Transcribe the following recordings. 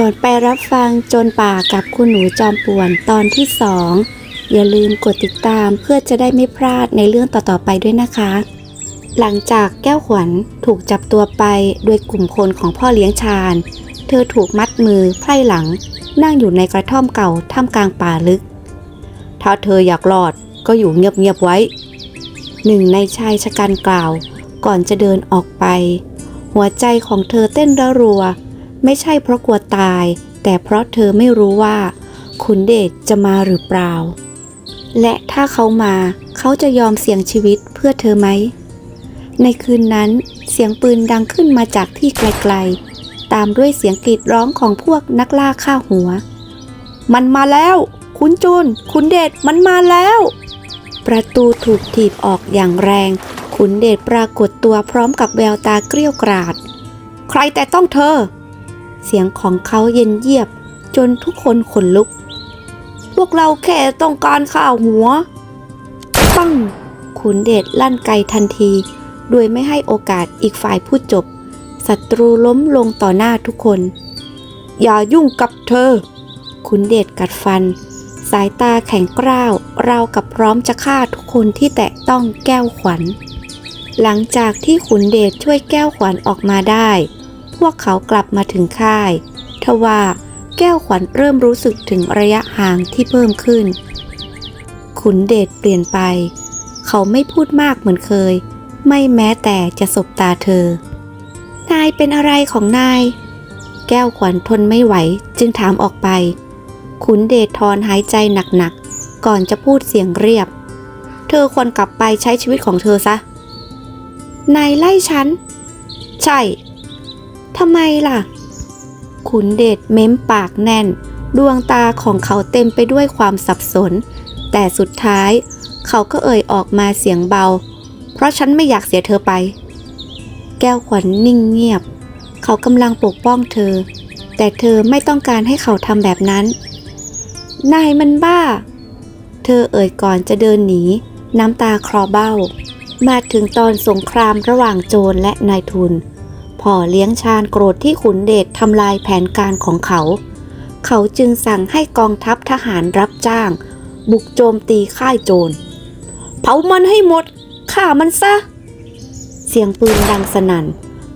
ก่อนไปรับฟังโจนป่ากับคุณหนูจอมป่วนตอนที่สองอย่าลืมกดติดตามเพื่อจะได้ไม่พลาดในเรื่องต่อๆไปด้วยนะคะ หลังจากแก้วขวัญถูกจับตัวไปโดยกลุ่มคนของพ่อเลี้ยงชาญ เธอถูกมัดมือไพร่หลัง นั่งอยู่ในกระท่อมเก่าท่ามกลางป่าลึก ถ้าเธออยากรอดก็อยู่เงียบๆไว้ หนึ่งในชายชะกันกล่าว ก่อนจะเดินออกไป หัวใจของเธอเต้นระรัว ไม่ใช่เพราะกลัวตาย แต่เพราะเธอไม่รู้ว่าขุนเดชจะมาหรือเปล่า และถ้าเขามาเขาจะยอมเสี่ยงชีวิตเพื่อเธอไหม ในคืนนั้นเสียงปืนดังขึ้นมาจากที่ไกลๆ ตามด้วยเสียงกรีดร้องของพวกนักล่าฆ่าหัว มันมาแล้ว คุณจูนคุณเดชมันมาแล้ว ประตูถูกถีบออกอย่างแรง ขุนเดชปรากฏตัวพร้อมกับแววตาเกรี้ยวกราด ใครแต่ต้องเธอ เสียงของเขาเย็นเยียบ จนทุกคนขนลุก พวกเราแค่ต้องการข้าวหัว ปังขุนเดชลั่นไกทันที โดยไม่ให้โอกาสอีกฝ่ายพูดจบ ศัตรูล้มลงต่อหน้าทุกคน อย่ายุ่งกับเธอ ขุนเดชกัดฟัน สายตาแข็งกร้าวราวกับพร้อมจะฆ่าทุกคนที่แตะต้องแก้วขวัญ หลังจากที่ขุนเดชช่วยแก้วขวัญออกมาได้ พวกเขากลับมาถึงค่าย ทว่าแก้วขวัญเริ่มรู้สึกถึงระยะห่างที่เพิ่มขึ้น ขุนเดชเปลี่ยนไป เขาไม่พูดมากเหมือนเคย ไม่แม้แต่จะสบตาเธอ นายเป็นอะไรของนาย แก้วขวัญทนไม่ไหวจึงถามออกไป ขุนเดชถอนหายใจหนักๆ ก่อนจะพูดเสียงเรียบ เธอควรกลับไปใช้ชีวิตของเธอซะ นายไล่ฉัน ใช่ ทำไมล่ะ ขุนเดชเม้มปากแน่น ดวงตาของเขาเต็มไปด้วยความสับสน แต่สุดท้ายเขาก็เอ่ยออกมาเสียงเบา เพราะฉันไม่อยากเสียเธอไป แก้วขวัญนนิ่งเงียบ เขากำลังปกป้องเธอ แต่เธอไม่ต้องการให้เขาทำแบบนั้น นายมันบ้า เธอเอ่ยก่อนจะเดินหนี น้ำตาคลอเบ้า มาถึงตอนสงครามระหว่างโจรและนายทุน พ่อเลี้ยงชาญโกรธที่ขุนเดชทำลายแผนการของเขา เขาจึงสั่งให้กองทัพทหารรับจ้าง บุกโจมตีค่ายโจร เผามันให้หมดฆ่ามันซะ เสียงปืนดังสนั่น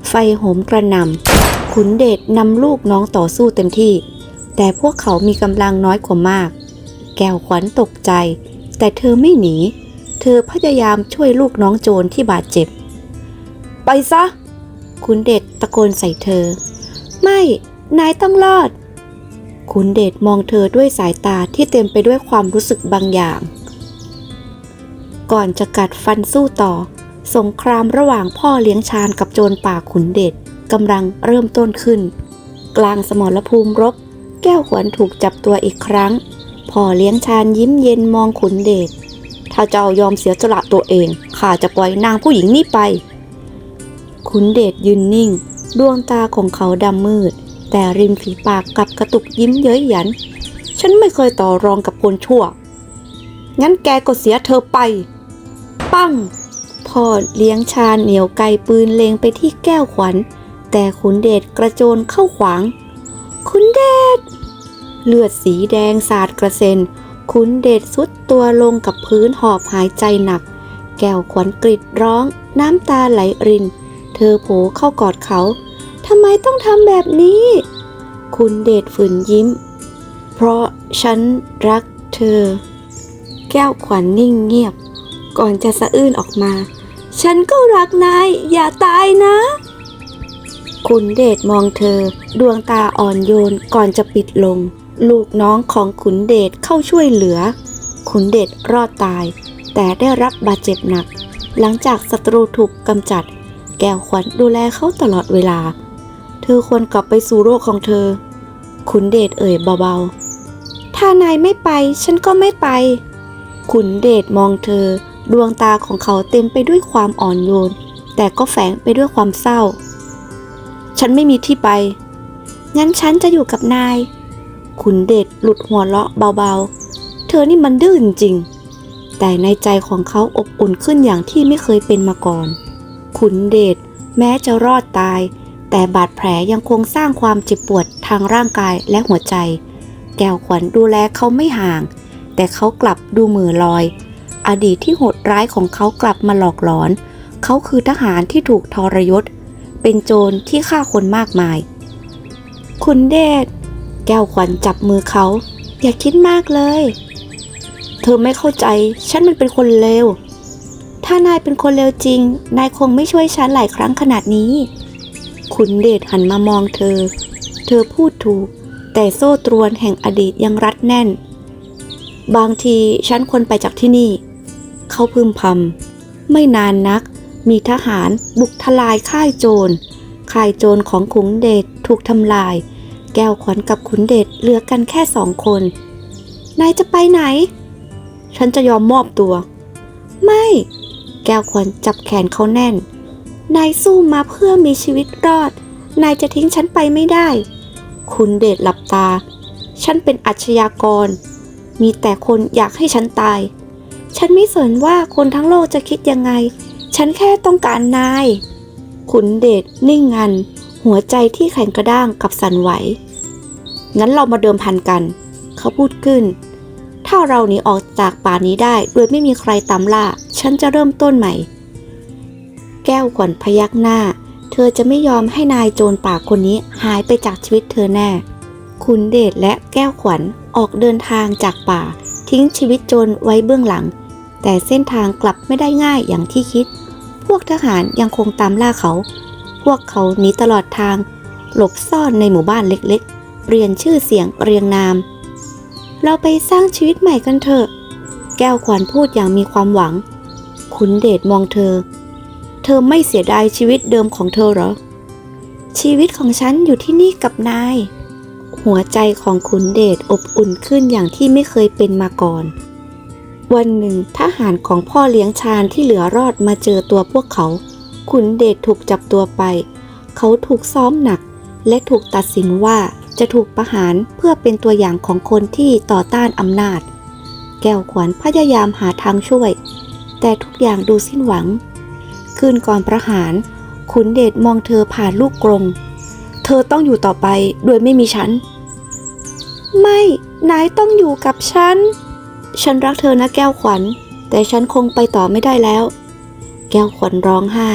ไฟโหมกระหน่ำขุนเดชนำลูกน้องต่อสู้เต็มที่ แต่พวกเขามีกำลังน้อยกว่ามาก แก้วขวัญตกใจ แต่เธอไม่หนี เธอพยายามช่วยลูกน้องโจรที่บาดเจ็บ ไปซะ ขุนเดชตะโกนใส่เธอ ไม่ นายต้องรอดขุนเดชมองเธอด้วยสายตาที่เต็มไปด้วยความรู้สึกบางอย่าง ก่อนจะกัดฟันสู้ต่อ สงครามระหว่างพ่อเลี้ยงชาญกับโจรป่าขุนเดชกำลังเริ่มต้นขึ้น กลางสมรภูมิรบ แก้วขวัญถูกจับตัวอีกครั้ง พ่อเลี้ยงชาญยิ้มเย็นมองขุนเดชถ้าเจ้ายอมเสียสละตัวเองข้าจะปล่อยนางผู้หญิงนี่ไป ขุนเดชยืนนิ่ง ดวงตาของเขาดำมืด แต่ริมฝีปากกลับกระตุกยิ้มเย้ยหยัน ฉันไม่เคยต่อรองกับคนชั่ว งั้นแกก็เสียเธอไป ปั้งพ่อเลี้ยงชาเหนียวไกปืนเลงไปที่แก้วขวัญ แต่ขุนเดชกระโจนเข้าขวาง ขุนเดช เลือดสีแดงสาดกระเซ็น ขุนเดชสุดตัวลงกับพื้นหอบหายใจหนัก แก้วขวัญกรีดร้องน้ำตาไหลรินเธอโผเข้ากอดเขา ทำไมต้องทำแบบนี้ คุณเดชฝืนยิ้ม เพราะฉันรักเธอ แก้วขวัญนิ่งเงียบ ก่อนจะสะอื้นออกมา ฉันก็รักนาย อย่าตายนะ คุณเดชมองเธอ ดวงตาอ่อนโยนก่อนจะปิดลง ลูกน้องของขุนเดชเข้าช่วยเหลือ ขุนเดชรอดตาย แต่ได้รับบาดเจ็บหนัก หลังจากศัตรูถูกกำจัด แก้วขวัญดูแลเขาตลอดเวลา เธอควรกลับไปสู่โลกของเธอ ขุนเดชเอ่ยเบาๆ ถ้านายไม่ไป ฉันก็ไม่ไป ขุนเดชมองเธอ ดวงตาของเขาเต็มไปด้วยความอ่อนโยน แต่ก็แฝงไปด้วยความเศร้า ฉันไม่มีที่ไป งั้นฉันจะอยู่กับนาย ขุนเดชหลุดหัวเราะเบาๆ เธอนี่มันดื้อจริงแต่ในใจของเขาอบอุ่นขึ้นอย่างที่ไม่เคยเป็นมาก่อน ขุนเดชแม้จะรอดตาย แต่บาดแผลยังคงสร้างความเจ็บปวดทางร่างกายและหัวใจ แก้วขวัญดูแลเขาไม่ห่าง แต่เขากลับดูมือลอย อดีตที่โหดร้ายของเขากลับมาหลอกหลอน เขาคือทหารที่ถูกทรยศ เป็นโจรที่ฆ่าคนมากมาย คุณเดช แก้วขวัญจับมือเขา อย่าคิดมากเลย เธอไม่เข้าใจ ฉันมันเป็นคนเลว ถ้านายเป็นคนเลวจริง นายคงไม่ช่วยฉันหลายครั้งขนาดนี้คุณเดชหันมามองเธอ เธอพูดถูก แต่โซ่ตรวนแห่งอดีตยังรัดแน่น บางทีฉันควรไปจากที่นี่ เขาพึมพำไม่นานนัก มีทหารบุกทลายค่ายโจร ค่ายโจรของขุนเดชถูกทำลาย แก้วขวัญกับขุนเดชเหลือกันแค่สองคน นายจะไปไหน ฉันจะยอมมอบตัว ไม่ ก้วขวัญจับแขนเขาแน่น นายสู้มาเพื่อมีชีวิตรอด นายจะทิ้งฉันไปไม่ได้ คุณเดชหลับตา ฉันเป็นอาชญากร มีแต่คนอยากให้ฉันตาย ฉันไม่สนว่าคนทั้งโลกจะคิดยังไง ฉันแค่ต้องการนายขุนเดชนิ่งงัน หัวใจที่แข็งกระด้างกับสั่นไหว งั้นเรามาเดิมพันกัน เขาพูดขึ้น ถ้าเราหนีออกจากป่านี้ได้ โดยไม่มีใครตามล่า ฉันจะเริ่มต้นใหม่ แก้วขวัญพยักหน้า เธอจะไม่ยอมให้นายโจรป่าคนนี้หายไปจากชีวิตเธอแน่ คุณเดชและแก้วขวัญออกเดินทางจากป่า ทิ้งชีวิตโจรไว้เบื้องหลัง แต่เส้นทางกลับไม่ได้ง่ายอย่างที่คิด พวกทหารยังคงตามล่าเขา พวกเขาหนีตลอดทาง หลบซ่อนในหมู่บ้านเล็กๆ เปลี่ยนชื่อเสียงเรียงนาม เราไปสร้างชีวิตใหม่กันเถอะ แก้วขวัญพูดอย่างมีความหวัง ขุนเดชมองเธอ เธอไม่เสียดายชีวิตเดิมของเธอเหรอ ชีวิตของฉันอยู่ที่นี่กับนาย หัวใจของขุนเดชอบอุ่นขึ้นอย่างที่ไม่เคยเป็นมาก่อน วันหนึ่งทหารของพ่อเลี้ยงชาญที่เหลือรอดมาเจอตัวพวกเขา ขุนเดชถูกจับตัวไป เขาถูกซ้อมหนักและถูกตัดสินว่า จะถูกประหารเพื่อเป็นตัวอย่างของคนที่ต่อต้านอำนาจ แก้วขวัญพยายามหาทางช่วย แต่ทุกอย่างดูสิ้นหวัง คืนก่อนประหาร ขุนเดชมองเธอผ่านลูกกรง เธอต้องอยู่ต่อไปโดยไม่มีฉัน ไม่ นายต้องอยู่กับฉัน ฉันรักเธอนะแก้วขวัญ แต่ฉันคงไปต่อไม่ได้แล้ว แก้วขวัญร้องไห้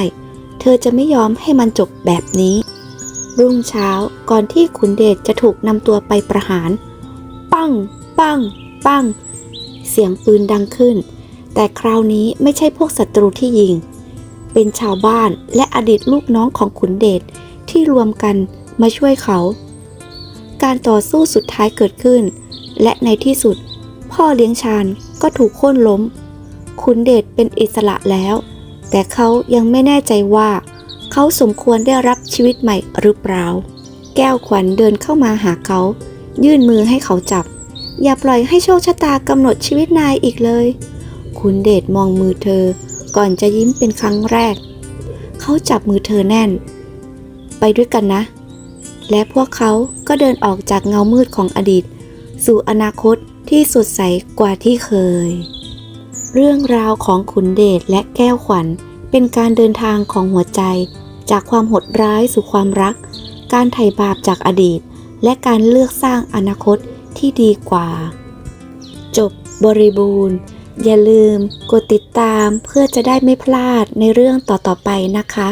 เธอจะไม่ยอมให้มันจบแบบนี้ รุ่งเช้าก่อนที่ขุนเดชจะถูกนำตัวไปประหาร ปัง ปัง ปัง เสียงปืนดังขึ้น แต่คราวนี้ไม่ใช่พวกศัตรูที่ยิง เป็นชาวบ้านและอดีตลูกน้องของขุนเดชที่รวมกันมาช่วยเขา การต่อสู้สุดท้ายเกิดขึ้น และในที่สุด พ่อเลี้ยงชาญก็ถูกโค่นล้ม ขุนเดชเป็นอิสระแล้ว แต่เขายังไม่แน่ใจว่า เขาสมควรได้รับชีวิตใหม่หรือเปล่า แก้วขวัญเดินเข้ามาหาเขา ยื่นมือให้เขาจับ อย่าปล่อยให้โชคชะตากำหนดชีวิตนายอีกเลยขุนเดชมองมือเธอ ก่อนจะยิ้มเป็นครั้งแรก เขาจับมือเธอแน่น ไปด้วยกันนะ และพวกเขาก็เดินออกจากเงามืดของอดีต สู่อนาคตที่สดใสกว่าที่เคย เรื่องราวของขุนเดชและแก้วขวัญ เป็นการเดินทางของหัวใจ จากความโหดร้ายสู่ความรัก การไถ่บาปจากอดีต และการเลือกสร้างอนาคตที่ดีกว่า จบบริบูรณ์ อย่าลืม กดติดตามเพื่อจะได้ไม่พลาดในเรื่องต่อๆไปนะคะ